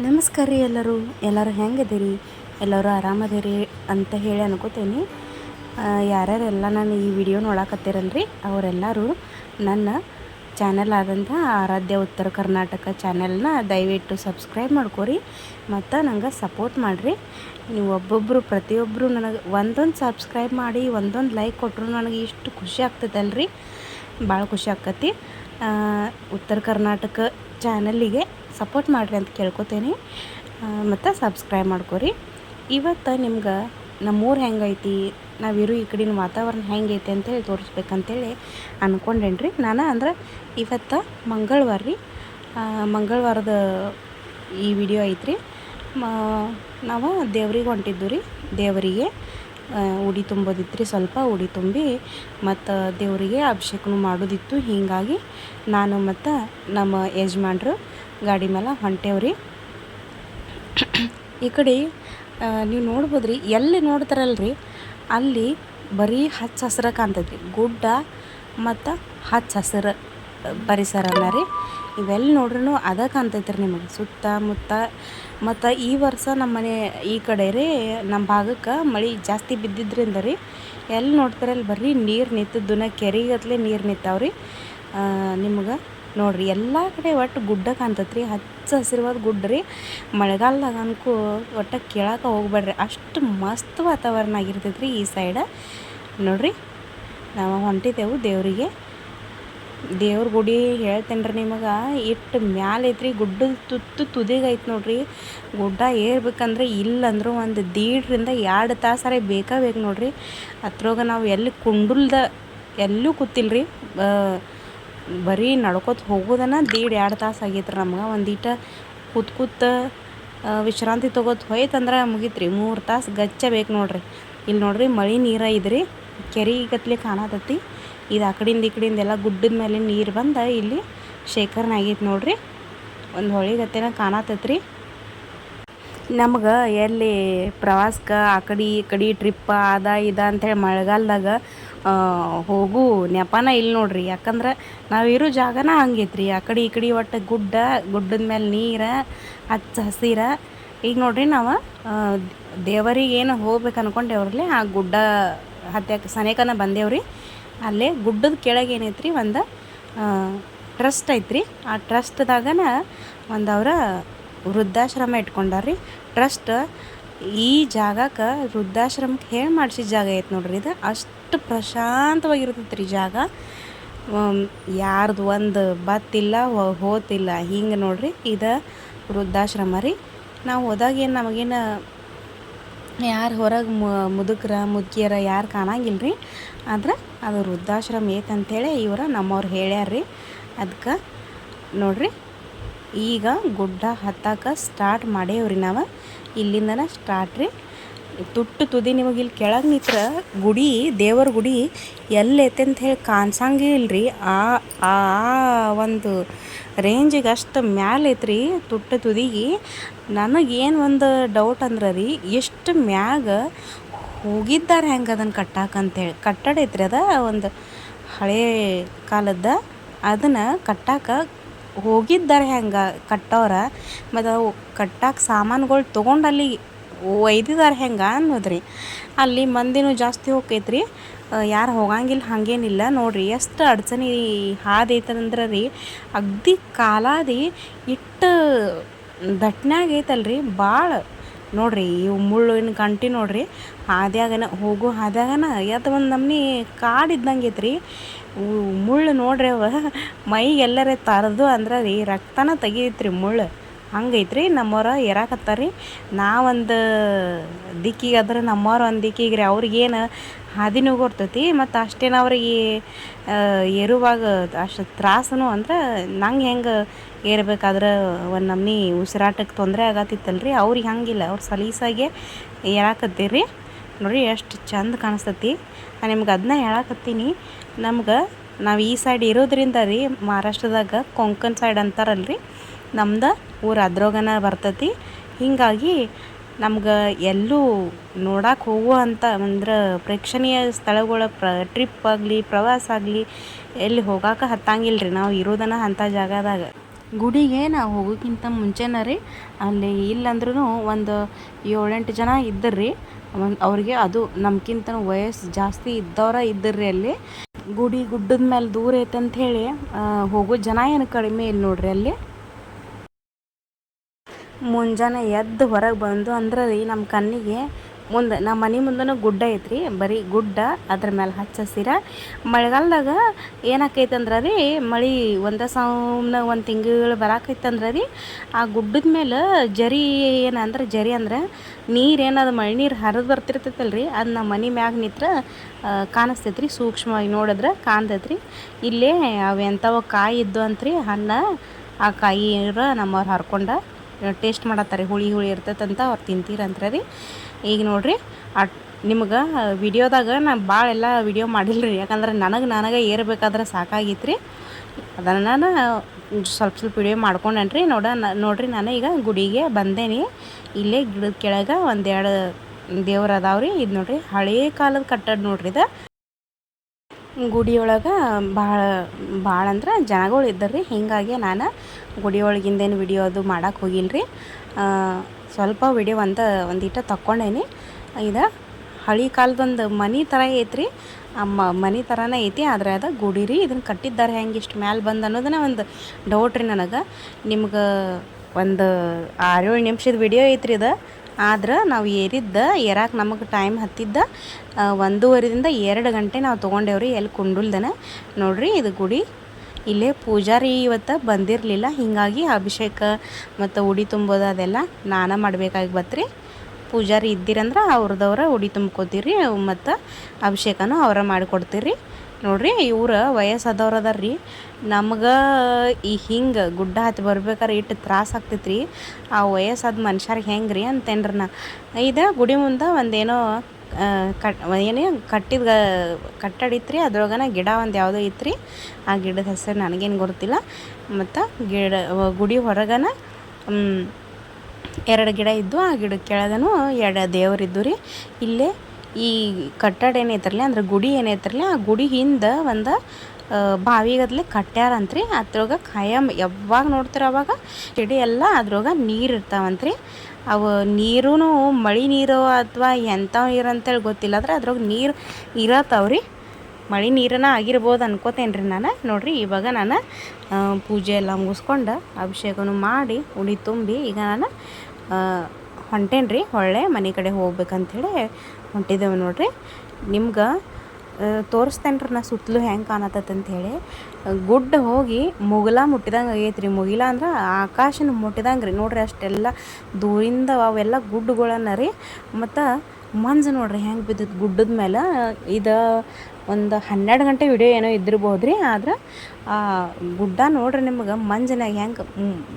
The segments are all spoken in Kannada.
ನಮಸ್ಕಾರ ರೀ ಎಲ್ಲರೂ. ಎಲ್ಲರೂ ಹೆಂಗದಿರಿ ಎಲ್ಲರೂ ಆರಾಮದಿರಿ ಅಂತ ಹೇಳಿ ಅನ್ಕೋತೀನಿ. ಯಾರ್ಯಾರೆಲ್ಲ ನಾನು ಈ ವಿಡಿಯೋ ನೋಡಕತ್ತೀರಲ್ರಿ? ಅವರೆಲ್ಲರೂ ನನ್ನ ಚಾನೆಲ್ ಆದಂಥ ಆರಾಧ್ಯ ಉತ್ತರ ಕರ್ನಾಟಕ ಚಾನೆಲ್ನ ದಯವಿಟ್ಟು ಸಬ್ಸ್ಕ್ರೈಬ್ ಮಾಡ್ಕೊರಿ, ಮತ್ತು ನಂಗೆ ಸಪೋರ್ಟ್ ಮಾಡಿರಿ. ನೀವು ಒಬ್ಬೊಬ್ಬರು ಪ್ರತಿಯೊಬ್ಬರು ನನಗೆ ಒಂದೊಂದು ಸಬ್ಸ್ಕ್ರೈಬ್ ಮಾಡಿ, ಒಂದೊಂದು ಲೈಕ್ ಕೊಟ್ಟರು ನನಗೆ ಇಷ್ಟು ಖುಷಿ ಆಗ್ತದಲ್ರಿ? ಭಾಳ ಖುಷಿ ಆಕತಿ ಉತ್ತರ ಕರ್ನಾಟಕ ಚಾನಲ್ಲಿಗೆ ಸಪೋರ್ಟ್ ಮಾಡಿರಿ ಅಂತ ಕೇಳ್ಕೊತೇನೆ. ಮತ್ತು ಸಬ್ಸ್ಕ್ರೈಬ್ ಮಾಡ್ಕೊರಿ. ಇವತ್ತು ನಿಮ್ಗೆ ನಮ್ಮೂರು ಹೆಂಗೈತಿ ನಾವಿರೋ ಈ ಕಡಿನ ವಾತಾವರಣ ಹೆಂಗೈತಿ ಅಂತೇಳಿ ತೋರಿಸ್ಬೇಕಂತೇಳಿ ಅಂದ್ಕೊಂಡೇನ್ರಿ ನಾನು ಅಂದ್ರೆ ಇವತ್ತು ಮಂಗಳವಾರ ರೀ. ಮಂಗಳವಾರದ ಈ ವಿಡಿಯೋ ಐತ್ರಿ. ನಾವು ದೇವ್ರಿಗೆ ಹೊಂಟಿದ್ದು ರೀ. ದೇವರಿಗೆ ಉಡಿ ತುಂಬೋದಿತ್ತು ರೀ. ಸ್ವಲ್ಪ ಉಡಿ ತುಂಬಿ ಮತ್ತು ದೇವರಿಗೆ ಅಭಿಷೇಕನೂ ಮಾಡೋದಿತ್ತು. ಹೀಗಾಗಿ ನಾನು ಮತ್ತು ನಮ್ಮ ಯಜಮಾನ್ರು ಗಾಡಿ ಮೇಲೆ ಹೊಂಟೇವ್ರಿ. ಈ ಕಡೆ ನೀವು ನೋಡ್ಬೋದು ರೀ ಎಲ್ಲಿ ನೋಡ್ತಾರಲ್ರಿ, ಅಲ್ಲಿ ಬರೀ ಹಚ್ಚ ಹಸಿರ ಕಾಣ್ತೈತಿ ಗುಡ್ಡ ಮತ್ತು ಹಚ್ಚ ಹಸಿರು ಅಲ್ಲ ರೀ. ಇವೆಲ್ಲ ನೋಡ್ರೂ ಅದ ಕಾಣ್ತೈತ್ರಿ ನಿಮಗೆ. ಸುತ್ತಮುತ್ತ ಮತ್ತು ಈ ವರ್ಷ ನಮ್ಮ ಮನೆ ಈ ಕಡೆ ರೀ ನಮ್ಮ ಭಾಗಕ್ಕೆ ಮಳೆ ಜಾಸ್ತಿ ಬಿದ್ದಿದ್ದರಿಂದ ರೀ ಎಲ್ಲಿ ನೋಡ್ತಾರಲ್ಲಿ ಬರೀ ನೀರು ನಿಂತದ್ದನ್ನ ಕೆರೆಗತ್ಲೆ ನೀರು ನಿಂತಾವ್ರಿ. ನಿಮ್ಗೆ ನೋಡ್ರಿ, ಎಲ್ಲ ಕಡೆ ಒಟ್ಟು ಗುಡ್ಡ ಕಾಣ್ತೈತೆ ರೀ ಹಚ್ಚ ಹಸಿರುವಾದ ಗುಡ್ಡ ರೀ. ಮಳೆಗಾಲದಾಗ ಅನ್ಕೂ, ಒಟ್ಟು ಕೇಳಕ್ಕೆ ಹೋಗ್ಬೇಡ್ರಿ ಅಷ್ಟು ಮಸ್ತ್ ವಾತಾವರಣ ಆಗಿರ್ತೈತೆ ರೀ ಈ ಸೈಡ. ನೋಡ್ರಿ, ನಾವು ಹೊಂಟಿದ್ದೆವು ದೇವರಿಗೆ. ದೇವ್ರ ಗುಡಿ ಹೇಳ್ತೇನೆ ರೀ ನಿಮಗೆ, ಇಟ್ಟು ಮ್ಯಾಲೆ ಐತ್ರಿ ಗುಡ್ಡದ ತುತ್ತು ತುದಿಗೈತೆ ನೋಡ್ರಿ. ಗುಡ್ಡ ಏರ್ಬೇಕಂದ್ರೆ ಇಲ್ಲಂದ್ರೆ ಒಂದು ದೀಡ್ರಿಂದ ಎರಡು ತಾಸರೆ ಬೇಕಾ ಬೇಕು ನೋಡ್ರಿ. ಅತ್ರೋಗ ನಾವು ಎಲ್ಲಿ ಕುಂಡುಲ್ದ, ಎಲ್ಲೂ ಕೂತಿಲ್ರಿ. ಬರೀ ನಡ್ಕೊತ ಹೋಗೋದನ ದೀಡ್ ಎರಡು ತಾಸು ಆಗೈತ್ರಿ ನಮ್ಗೆ. ಒಂದೀಟ ಕೂತ್ ಕೂತ ವಿಶ್ರಾಂತಿ ತೊಗೋತ ಹೋಯ್ತಂದ್ರೆ ಮುಗೀತ್ರಿ. ಮೂರು ತಾಸು ಗಚ್ಚ ಬೇಕು ನೋಡ್ರಿ. ಇಲ್ಲಿ ನೋಡ್ರಿ ಮಳೆ ನೀರ ಇದ್ರಿ ಕೆರೆ ಗತ್ಲೆ ಕಾಣತೈತಿ. ಇದು ಆ ಕಡೆಯಿಂದ ಈ ಎಲ್ಲ ಗುಡ್ಡದ ಮೇಲೆ ನೀರು ಬಂದು ಇಲ್ಲಿ ಶೇಖರಣೆ ಆಗೈತೆ ನೋಡ್ರಿ. ಒಂದು ಹೊಳಿ ಗತ್ತೆನ ಕಾಣತೈತ್ರಿ. ನಮ್ಗೆ ಎಲ್ಲಿ ಪ್ರವಾಸಕ್ಕೆ ಆ ಕಡೆ ಈ ಕಡೆ ಟ್ರಿಪ್ಪ ಅದ ಇದ ಅಂತೇಳಿ ಮಳೆಗಾಲದಾಗ ಹೋಗು, ನೆಪನ ಇಲ್ಲಿ ನೋಡ್ರಿ. ಯಾಕಂದ್ರೆ ನಾವು ಇರೋ ಜಾಗನ ಹಂಗೈತ್ರಿ. ಆ ಕಡೆ ಈ ಕಡೆ ಒಟ್ಟು ಗುಡ್ಡ, ಗುಡ್ಡದ ಮೇಲೆ ನೀರು, ಹಚ್ಚ ಹಸಿರ. ಈಗ ನೋಡ್ರಿ ನಾವು ದೇವರಿಗೆ ಏನು ಹೋಗ್ಬೇಕು ಅನ್ಕೊಂಡೇವ್ರಲ್ಲಿ ಆ ಗುಡ್ಡ ಹತ್ಯಕ್ಕೆ ಸನೇಕನ ಬಂದೇವ್ರಿ. ಅಲ್ಲೇ ಗುಡ್ಡದ ಕೆಳಗೆ ಏನೈತ್ರಿ, ಒಂದು ಟ್ರಸ್ಟ್ ಐತ್ರಿ. ಆ ಟ್ರಸ್ಟ್ದಾಗನ ಒಂದು ಅವರ ವೃದ್ಧಾಶ್ರಮ ಇಟ್ಕೊಂಡಾರ್ರಿ. ಟ್ರಸ್ಟ್ ಈ ಜಾಗಕ್ಕೆ ವೃದ್ಧಾಶ್ರಮಕ್ಕೆ ಹೇಳಿ ಮಾಡಿಸಿದ ಜಾಗ ಐತೆ ನೋಡ್ರಿ ಇದು. ಅಷ್ಟು ಪ್ರಶಾಂತವಾಗಿರ್ತೈತೆ ರೀ ಜಾಗ. ಯಾರ್ದು ಒಂದು ಬತ್ತಿಲ್ಲ ಹೋತಿಲ್ಲ. ಹಿಂಗೆ ನೋಡ್ರಿ, ಇದು ವೃದ್ಧಾಶ್ರಮ ರೀ. ನಾವು ಹೋದಾಗ ಏನು ನಮಗೇನು ಯಾರು ಹೊರಗೆ ಮುದುಕ್ರ ಮುದುಕಿಯರ ಯಾರು ಕಾಣಂಗಿಲ್ಲ ರೀ ಆದ್ರೆ ಅದು ವೃದ್ಧಾಶ್ರಮ ಏತಂಥೇಳಿ ಇವರು ನಮ್ಮವ್ರು ಹೇಳ್ಯಾರ್ರಿ ಅದಕ್ಕೆ ನೋಡ್ರಿ, ಈಗ ಗುಡ್ಡ ಹತ್ತಕ್ಕೆ ಸ್ಟಾರ್ಟ್ ಮಾಡೇವ್ರಿ ನಾವು. ಇಲ್ಲಿಂದನೇ ಸ್ಟಾರ್ಟ್ ರೀ. ತುಟ್ಟು ತುದಿ ನಿಮಗೆ ಇಲ್ಲಿ ಕೆಳಗೆ ನಿತ್ರ ಗುಡಿ, ದೇವರ ಗುಡಿ ಎಲ್ಲೈತೆ ಅಂತ ಹೇಳಿ ಕಾಣಿಸಂಗೇ ಇಲ್ರಿ. ಆ ಆ ಒಂದು ರೇಂಜಿಗೆ ಅಷ್ಟು ಮ್ಯಾಲೆ ಐತ್ರಿ ತುಟ್ಟ ತುದಿಗೆ. ನನಗೇನು ಒಂದು ಡೌಟ್ ಅಂದ್ರೆ ರೀ, ಎಷ್ಟು ಮ್ಯಾಗ ಹೋಗಿದ್ದಾರೆ ಹೆಂಗೆ ಅದನ್ನು ಕಟ್ಟಾಕಂತೇಳಿ ಕಟ್ಟಡ ಐತ್ರಿ ಅದ, ಒಂದು ಹಳೆ ಕಾಲದ ಅದನ್ನು ಕಟ್ಟಾಕ ಹೋಗಿದ್ದಾರೆ ಹೆಂಗೆ ಕಟ್ಟೋರ. ಮತ್ತು ಅವು ಕಟ್ಟಾಕ ಸಾಮಾನುಗಳು ತೊಗೊಂಡು ಅಲ್ಲಿ ಒಯ್ದಿದ್ದಾರೆ ಹೆಂಗೆ ಅನ್ನೋದ್ರಿ. ಅಲ್ಲಿ ಮಂದಿನೂ ಜಾಸ್ತಿ ಹೋಗೈತ್ರಿ ಯಾರು ಹೋಗಂಗಿಲ್ಲ, ಹಾಗೇನಿಲ್ಲ. ನೋಡ್ರಿ, ಎಷ್ಟು ಅಡ್ಚಣೆ ಹಾದೈತಂದ್ರೆ ರೀ ಅಗ್ದಿ ಕಾಲಾದಿ ಇಟ್ಟು ದಟ್ನ್ಯಾಗ ಐತಲ್ರಿ ಭಾಳ ನೋಡ್ರಿ, ಇವು ಮುಳ್ಳಿನ ಗಂಟಿ ನೋಡ್ರಿ, ಹಾದ್ಯಾಗನ, ಹೋಗೋ ಹಾದ್ಯಾಗನ ಎದ್ದು ಒಂದು ನಮ್ನಿ ಕಾಡು ಇದ್ದಂಗೆ ಐತ್ರಿ ಮುಳ್ಳು ನೋಡ್ರಿ ಅವ. ಮೈಗೆಲ್ಲರೇ ತರದು ಅಂದ್ರೆ ರೀ ರಕ್ತನ ತೆಗಿಯೈತ್ರಿ ಮುಳ್ಳು. ಹಂಗೈತ್ರಿ, ನಮ್ಮವ್ರ ಎರಾಕತ್ತಾರ್ರಿ ರೀ ನಾವೊಂದು ದಿಕ್ಕಿಗೆ ಆದ್ರೆ ನಮ್ಮವ್ರು ಒಂದು ದಿಕ್ಕಿಗೆ ರೀ ಅವ್ರಿಗೇನು ಹಾದಿನೂ ಕೊಡ್ತೈತಿ ಮತ್ತು ಅಷ್ಟೇನು ಅವ್ರಿಗೆ ಏರುವಾಗ ಅಷ್ಟು ತ್ರಾಸನು ಅಂದ್ರೆ ನಂಗೆ ಹೆಂಗೆ ಏರ್ಬೇಕಾದ್ರೆ ಒಂದು ನಮ್ಮನಿ ಉಸಿರಾಟಕ್ಕೆ ತೊಂದರೆ ಆಗತ್ತಿತ್ತಲ್ರಿ, ಅವ್ರಿಗೆ ಹಂಗಿಲ್ಲ, ಅವ್ರು ಸಲೀಸಾಗೆ ಏರಾಕತ್ತೀರಿ. ನೋಡಿ ಎಷ್ಟು ಚಂದ ಕಾಣಿಸ್ತತಿ. ನಾನು ನಿಮ್ಗೆ ಅದನ್ನ ಹೇಳಕತ್ತೀನಿ, ನಮ್ಗೆ ನಾವು ಈ ಸೈಡ್ ಇರೋದ್ರಿಂದ ರೀ ಮಹಾರಾಷ್ಟ್ರದಾಗ ಕೊಂಕಣ್ ಸೈಡ್ ಅಂತಾರಲ್ರಿ. ನಮ್ದು ಊರು ಅದ್ರೋಗನ ಬರ್ತೈತಿ. ಹೀಗಾಗಿ ನಮ್ಗೆ ಎಲ್ಲೂ ನೋಡಕ್ಕೆ ಹೋಗುವಂಥ ಅಂತ ಅಂದ್ರೆ ಪ್ರೇಕ್ಷಣೀಯ ಸ್ಥಳಗಳ ಪ್ರ ಟ್ರಿಪ್ ಆಗಲಿ, ಪ್ರವಾಸ ಆಗಲಿ ಎಲ್ಲಿ ಹೋಗಕ್ಕೆ ಹತ್ತಂಗಿಲ್ಲ ರೀ ನಾವು ಇರೋದನ್ನ ಅಂಥ ಜಾಗದಾಗ. ಗುಡಿಗೆ ನಾವು ಹೋಗೋಕ್ಕಿಂತ ಮುಂಚೆನ ರೀ, ಅಲ್ಲಿ ಇಲ್ಲಂದ್ರೂ ಒಂದು ಏಳೆಂಟು ಜನ ಇದ್ದರು ರೀ ಒಂದು, ಅವ್ರಿಗೆ ಅದು ನಮ್ಗಿಂತ ವಯಸ್ಸು ಜಾಸ್ತಿ ಇದ್ದವ್ರ ರೀ ಅಲ್ಲಿ. ಗುಡಿ ಗುಡ್ಡದ ಮೇಲೆ ದೂರ ಐತೆ ಹೇಳಿ ಹೋಗೋ ಜನ ಏನು ಕಡಿಮೆ ಇಲ್ಲ ನೋಡ್ರಿ ಅಲ್ಲಿ. ಮುಂಜಾನೆ ಎದ್ದು ಹೊರಗೆ ಬಂದು ಅಂದ್ರೆ ರೀ ನಮ್ಮ ಕಣ್ಣಿಗೆ ಮುಂದೆ ನಮ್ಮ ಮನೆ ಮುಂದೆನೂ ಗುಡ್ಡ ಐತ್ರಿ, ಬರೀ ಗುಡ್ಡ, ಅದ್ರ ಮೇಲೆ ಹಚ್ಚ ಹಸಿರ. ಮಳೆಗಾಲದಾಗ ಏನಾಕೈತೆ ಅಂದ್ರೆ ರೀ, ಮಳೆ ಒಂದೇ ಸಾವ್ನ ಒಂದು ತಿಂಗಳು ಬರಾಕೈತಂದ್ರೆ ರೀ, ಆ ಗುಡ್ಡದ ಮೇಲೆ ಜರಿ ಏನಂದ್ರೆ ಜರಿ ಅಂದ್ರೆ ನೀರು ಮಳೆ ನೀರು ಹರಿದು ಬರ್ತಿರ್ತೈತಲ್ಲ ರೀ ಅದು ನಮ್ಮ ಮನೆ ಮ್ಯಾಗ ನಿತ್ರ ಕಾಣಿಸ್ತೈತೆ ರೀ ಸೂಕ್ಷ್ಮವಾಗಿ ನೋಡಿದ್ರೆ ಕಾಣ್ತೈತೆ ರೀ ಇಲ್ಲೇ ಅವೆಂಥವು ಎಂಥವ ಕಾಯಿ ಇದ್ದು ಅಂತ್ರಿ ಹಣ್ಣು ಆ ಕಾಯಿ ನಮ್ಮವ್ರು ಹರ್ಕೊಂಡ ಟೇಸ್ಟ್ ಮಾಡತ್ತಾರೆ ಹುಳಿ ಹುಳಿ ಇರ್ತೈತಂತ ಅವ್ರು ತಿಂತೀರಂತ್ರ ರೀ. ಈಗ ನೋಡಿರಿ ಅಟ್ ನಿಮ್ಗೆ ವಿಡಿಯೋದಾಗ ನಾನು ಭಾಳ ಎಲ್ಲ ವಿಡಿಯೋ ಮಾಡಿಲ್ಲ ರೀ ಯಾಕಂದ್ರೆ ನನಗೆ ನನಗೆ ಏರ್ಬೇಕಾದ್ರೆ ಸಾಕಾಗಿತ್ತು ರೀ ಅದನ್ನು ನಾನು ಸ್ವಲ್ಪ ಸ್ವಲ್ಪ ವಿಡಿಯೋ ಮಾಡ್ಕೊಂಡೇನ್ರಿ, ನೋಡ ನೋಡ್ರಿ ನಾನು ಈಗ ಗುಡಿಗೆ ಬಂದೇನಿ. ಇಲ್ಲೇ ಗಿಡದ ಕೆಳಗೆ ಒಂದೆರಡು ದೇವ್ರು ಅದಾವ್ರಿ, ಇದು ನೋಡ್ರಿ ಹಳೇ ಕಾಲದ ಕಟ್ಟಡ ನೋಡ್ರಿ ಇದು. ಗುಡಿಯೊಳಗೆ ಭಾಳ ಭಾಳ ಅಂದ್ರೆ ಜನಗಳು ಇದ್ದರ್ರಿ. ಹೀಗಾಗಿ ನಾನು ಗುಡಿಯೊಳಗಿಂದೇನು ವಿಡಿಯೋ ಅದು ಮಾಡಕ್ಕೆ ಹೋಗಿಲ್ಲ ರೀ ಸ್ವಲ್ಪ ವಿಡಿಯೋ ಅಂತ ಒಂದಿಟ್ಟು ತಕ್ಕೊಂಡೇನಿ. ಇದು ಹಳಿ ಕಾಲದೊಂದು ಮನೆ ಥರ ಐತ್ರಿ. ಅಮ್ಮ ಮನೆ ಥರನೇ ಐತಿ, ಆದರೆ ಅದು ಗುಡಿ ರೀ. ಇದನ್ನು ಕಟ್ಟಿದ್ದಾರೆ ಹೆಂಗೆ ಇಷ್ಟು ಮ್ಯಾಲೆ ಬಂದು ಅನ್ನೋದನ್ನ ಒಂದು ಡೌಟ್ ರೀ ನನಗೆ. ನಿಮ್ಗೆ ಒಂದು ಆರೇಳು ನಿಮಿಷದ ವಿಡಿಯೋ ಐತ್ರಿ ಇದು. ಆದ್ರೆ ನಾವು ಏರಿದ್ದ ಏರಾಕೆ ನಮಗೆ ಟೈಮ್ ಹತ್ತಿದ್ದ ಒಂದೂವರೆದಿಂದ ಎರಡು ಗಂಟೆ ನಾವು ತೊಗೊಂಡೇವ್ರಿ ಎಲ್ಲಿ ಕುಂಡುಲ್ದನ. ನೋಡ್ರಿ ಇದು ಗುಡಿ, ಇಲ್ಲೇ ಪೂಜಾರಿ ಇವತ್ತು ಬಂದಿರಲಿಲ್ಲ, ಹೀಗಾಗಿ ಅಭಿಷೇಕ ಮತ್ತು ಉಡಿ ತುಂಬೋದು ಅದೆಲ್ಲ ನಾನೇ ಮಾಡಬೇಕಾಗಿ ಬತ್ರಿ. ಪೂಜಾರಿ ಇದ್ದೀರಂದ್ರೆ ಅವ್ರದವ್ರ ಉಡಿ ತುಂಬ್ಕೋತೀರಿ ಮತ್ತು ಅಭಿಷೇಕನೂ ಅವರ ಮಾಡಿಕೊಡ್ತೀರಿ ನೋಡ್ರಿ, ಇವ್ರು ವಯಸ್ಸಾದವ್ರು ಅದಾರ ನಮ್ಗೆ ಈ ಹಿಂಗೆ ಗುಡ್ಡ ಹತ್ತಿ ಬರ್ಬೇಕಾರೆ ಇಟ್ಟು ತ್ರಾಸ ಆಗ್ತೈತ್ರಿ. ಆ ವಯಸ್ಸಾದ ಮನುಷ್ಯರಿಗೆ ಹೆಂಗೆ ರೀ ಅಂತೇನ್ರಿ ನಾ. ಇದು ಗುಡಿ ಮುಂದೆ ಒಂದೇನೋ ಕಟ್, ಏನೇ ಕಟ್ಟಿದ ಕಟ್ಟಡ ಇತ್ತು ರೀ ಅದ್ರೊಳಗನ ಗಿಡ ಒಂದು ಯಾವುದೋ ಇತ್ತು ರೀ ಆ ಗಿಡದ ಹೆಸರು ನನಗೇನು ಗೊತ್ತಿಲ್ಲ. ಮತ್ತು ಗಿಡ, ಗುಡಿ ಹೊರಗನ ಎರಡು ಗಿಡ ಇದ್ದು, ಆ ಗಿಡ ಕೆಳಗನು ಎರಡು ದೇವರಿದ್ದು ರೀ ಇಲ್ಲೇ ಈ ಕಟ್ಟಡ ಏನೈತ್ರಲ್ಲ ಅಂದ್ರೆ ಗುಡಿ ಏನೈತ್ರಲ್ಲ ಆ ಗುಡಿ ಹಿಂದೆ ಒಂದು ಬಾವಿಗದ್ಲೆ ಕಟ್ಟ್ಯಾರಂತ್ರಿ ಅದ್ರೊಳಗೆ ಖಾಯಂ ಯಾವಾಗ ನೋಡ್ತಾರೆ ಅವಾಗ? ಚಿಡಿ ಎಲ್ಲ ಅದ್ರೊಳಗೆ ನೀರು ಇರ್ತಾವಂತ್ರಿ. ಅವು ನೀರೂ ಮಳೆ ನೀರು ಅಥವಾ ಎಂಥವು ನೀರು ಅಂತೇಳಿ ಗೊತ್ತಿಲ್ಲ. ಆದ್ರೆ ಅದ್ರೊಳಗೆ ನೀರು ಇರತ್ತವ್ರಿ ಮಳೆ ನೀರನ್ನ ಆಗಿರ್ಬೋದು ಅನ್ಕೋತೇನೆ ರೀ ನಾನು. ನೋಡಿರಿ, ಇವಾಗ ನಾನು ಪೂಜೆ ಎಲ್ಲ ಮುಗಿಸ್ಕೊಂಡು ಅಭಿಷೇಕನೂ ಮಾಡಿ ಉಡಿ ತುಂಬಿ ಈಗ ನಾನು ಹೊಂಟೇನಿ ರೀ, ಹೊಳ್ಳೆ ಮನೆ ಕಡೆ ಹೋಗ್ಬೇಕಂಥೇಳಿ ಹೊಂಟಿದ್ದೇವೆ ನೋಡಿರಿ. ನಿಮ್ಗೆ ತೋರಿಸ್ತೇನೆ ರೀ ನಾ ಸುತ್ತಲೂ ಹೆಂಗೆ ಕಾಣತ್ತಂಥೇಳಿ ಗುಡ್ಡ ಹೋಗಿ ಮುಗಿಲ ಮುಟ್ಟಿದಂಗೆ ಆಗೈತೆ ರೀ, ಮುಗಿಲ ಅಂದ್ರೆ ಆಕಾಶನ ಮುಟ್ಟಿದಂಗೆ ರೀ. ನೋಡ್ರಿ ಅಷ್ಟೆಲ್ಲ ದೂರಿಂದ ಅವೆಲ್ಲ ಗುಡ್ಡಗಳನ್ನ ರೀ. ಮತ್ತು ಮಂಜು ನೋಡ್ರಿ ಹೆಂಗೆ ಬಿದ್ದದ ಗುಡ್ಡದ ಮೇಲೆ ಇದು ಒಂದು ಹನ್ನೆರಡು ಗಂಟೆ ವಿಡಿಯೋ ಏನೋ ಇದ್ದಿರ್ಬೋದು ರೀ ಆದ್ರೆ ಆ ಗುಡ್ಡ ನೋಡ್ರಿ ನಿಮ್ಗೆ ಮಂಜಿನಾಗ ಹೆಂಗೆ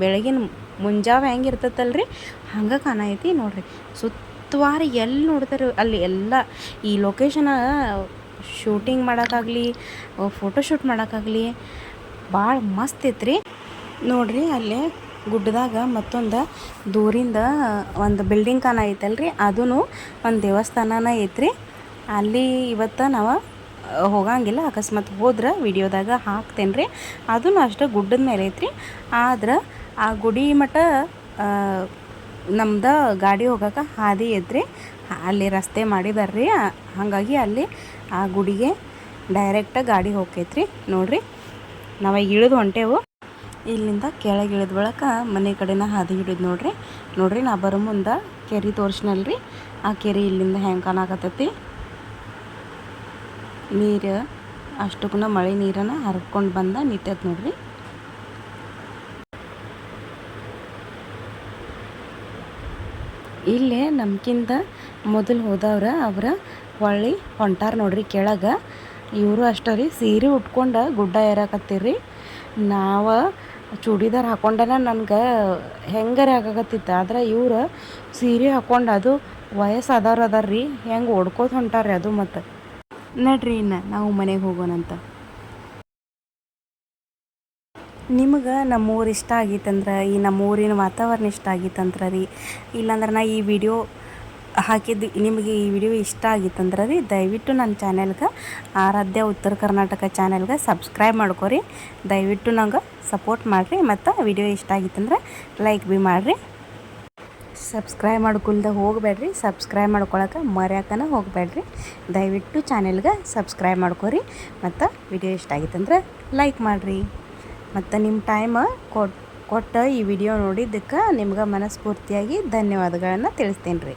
ಬೆಳಗಿನ ಮುಂಜಾವೆ ಹೆಂಗೆ ಇರ್ತೈತಲ್ಲ ರೀ ಹಂಗೆ ಕಾಣೈತಿ ನೋಡ್ರಿ. ಸುತ್ತವಾರ ಎಲ್ಲಿ ನೋಡ್ತಾರೆ ಅಲ್ಲಿ ಎಲ್ಲ ಈ ಲೊಕೇಶನ ಶೂಟಿಂಗ್ ಮಾಡೋಕ್ಕಾಗಲಿ ಫೋಟೋಶೂಟ್ ಮಾಡೋಕ್ಕಾಗಲಿ ಭಾಳ ಮಸ್ತ್ ಐತ್ರಿ. ನೋಡ್ರಿ ಅಲ್ಲೇ ಗುಡ್ಡದಾಗ ಮತ್ತೊಂದು ದೂರಿಂದ ಒಂದು ಬಿಲ್ಡಿಂಗ್ ಕಾಣ ಐತಲ್ರಿ. ಅದೂ ಒಂದು ದೇವಸ್ಥಾನನೇ ಐತ್ರಿ. ಅಲ್ಲಿ ಇವತ್ತು ನಾವು ಹೋಗಂಗಿಲ್ಲ, ಅಕಸ್ಮಾತ್ ಹೋದ್ರೆ ವಿಡಿಯೋದಾಗ ಹಾಕ್ತೇನೆ ರೀ ಅದೂ ಅಷ್ಟು ಗುಡ್ಡದ ಮೇಲೆ ಐತ್ರಿ. ಆದ್ರೆ ಆ ಗುಡಿ ಮಠ ನಮ್ದು ಗಾಡಿ ಹೋಗೋಕೆ ಹಾದಿ ಐತ್ರಿ. ಅಲ್ಲಿ ರಸ್ತೆ ಮಾಡಿದಾರೆ ರೀ ಹಾಗಾಗಿ ಅಲ್ಲಿ ಆ ಗುಡಿಗೆ ಡೈರೆಕ್ಟ್ ಗಾಡಿ ಹೋಗ್ತೈತ್ರಿ ನೋಡ್ರಿ, ನಾವು ಇಳಿದು ಹೊಂಟೇವು. ಇಲ್ಲಿಂದ ಕೆಳಗೆ ಇಳಿದ ಬಳಕ ಮನೆ ಕಡೆನ ಹಾದಿ ಹಿಡಿದು ನೋಡ್ರಿ. ನೋಡ್ರಿ ನಾ ಬರೋ ಮುಂದೆ ಕೆರೆ ತೋರಿಸ್ನಲ್ರಿ. ಆ ಕೆರೆ ಇಲ್ಲಿಂದ ಹೆಂಗೆ ಕಾಣಕತ್ತೈತಿ. ನೀರು ಅಷ್ಟಕ್ಕೂ ಮಳೆ ನೀರನ್ನು ಹರ್ಕೊಂಡು ಬಂದ ನಿಂತೈತೆ ನೋಡ್ರಿ. ಇಲ್ಲೇ ನಮ್ಕಿಂತ ಮೊದಲು ಹೋದವ್ರ ಅವ್ರ ಹೊಳ್ಳಿ ಹೊಂಟಾರ ನೋಡ್ರಿ ಕೆಳಗೆ. ಇವರು ಅಷ್ಟ ರೀ, ಸೀರೆ ಉಟ್ಕೊಂಡು ಗುಡ್ಡ ಏರಾಕತ್ತೀರಿ. ನಾವು ಚೂಡಿದಾರ್ ಹಾಕೊಂಡನ ನನ್ಗೆ ಹೆಂಗಾರ ಆಗಾಕತ್ತಿತ್ತು, ಆದ್ರೆ ಇವರು ಸೀರೆ ಹಾಕೊಂಡು ಅದು ವಯಸ್ಸಾದವ್ರು ಅದಾರ ರೀ ಹೆಂಗೆ ಓಡ್ಕೋತ ರೀ ಅದು ಮತ್ತು. ನಡ್ರಿ ಇನ್ನು, ನಾವು ಮನೆಗೆ ಹೋಗೋಣಂತ ನಿಮಗೆ ನಮ್ಮೂರು ಇಷ್ಟ ಆಗಿತ್ತಂದ್ರೆ, ಈ ನಮ್ಮೂರಿನ ವಾತಾವರಣ ಇಷ್ಟ ಆಗಿತ್ತಂದ್ರೆ ರೀ, ಇಲ್ಲಾಂದ್ರೆ ನಾ ಈ ವಿಡಿಯೋ ಹಾಕಿದ್ದು, ನಿಮಗೆ ಈ ವಿಡಿಯೋ ಇಷ್ಟ ಆಗಿತ್ತಂದ್ರೆ ರೀ, ದಯವಿಟ್ಟು ನನ್ನ ಚಾನೆಲ್ಗೆ, ಆರಾಧ್ಯ ಉತ್ತರ ಕರ್ನಾಟಕ ಚಾನೆಲ್ಗೆ ಸಬ್ಸ್ಕ್ರೈಬ್ ಮಾಡ್ಕೊರಿ, ದಯವಿಟ್ಟು ನಂಗೆ ಸಪೋರ್ಟ್ ಮಾಡಿರಿ, ಮತ್ತು ವಿಡಿಯೋ ಇಷ್ಟ ಆಗಿತ್ತಂದ್ರೆ ಲೈಕ್ ಬಿ ಮಾಡಿರಿ. ಸಬ್ಸ್ಕ್ರೈಬ್ ಮಾಡ್ಕೊಳ್ದೆ ಹೋಗಬೇಡ್ರಿ, ಸಬ್ಸ್ಕ್ರೈಬ್ ಮಾಡ್ಕೊಳಕ್ಕೆ ಮರ್ಯಾಕನ ಹೋಗಬೇಡ್ರಿ. ದಯವಿಟ್ಟು ಚಾನೆಲ್ಗೆ ಸಬ್ಸ್ಕ್ರೈಬ್ ಮಾಡ್ಕೊರಿ ಮತ್ತು ವಿಡಿಯೋ ಇಷ್ಟ ಆಗಿತ್ತಂದ್ರೆ ಲೈಕ್ ಮಾಡಿರಿ. ಮತ್ತು ನಿಮ್ಮ ಟೈಮ್ ಕೊಟ್ಟು ಕೊಟ್ಟು ಈ ವಿಡಿಯೋ ನೋಡಿದ್ದಕ್ಕೆ ನಿಮ್ಗೆ ಮನಸ್ಫೂರ್ತಿಯಾಗಿ ಧನ್ಯವಾದಗಳನ್ನು ತಿಳಿಸ್ತೀನಿ ರೀ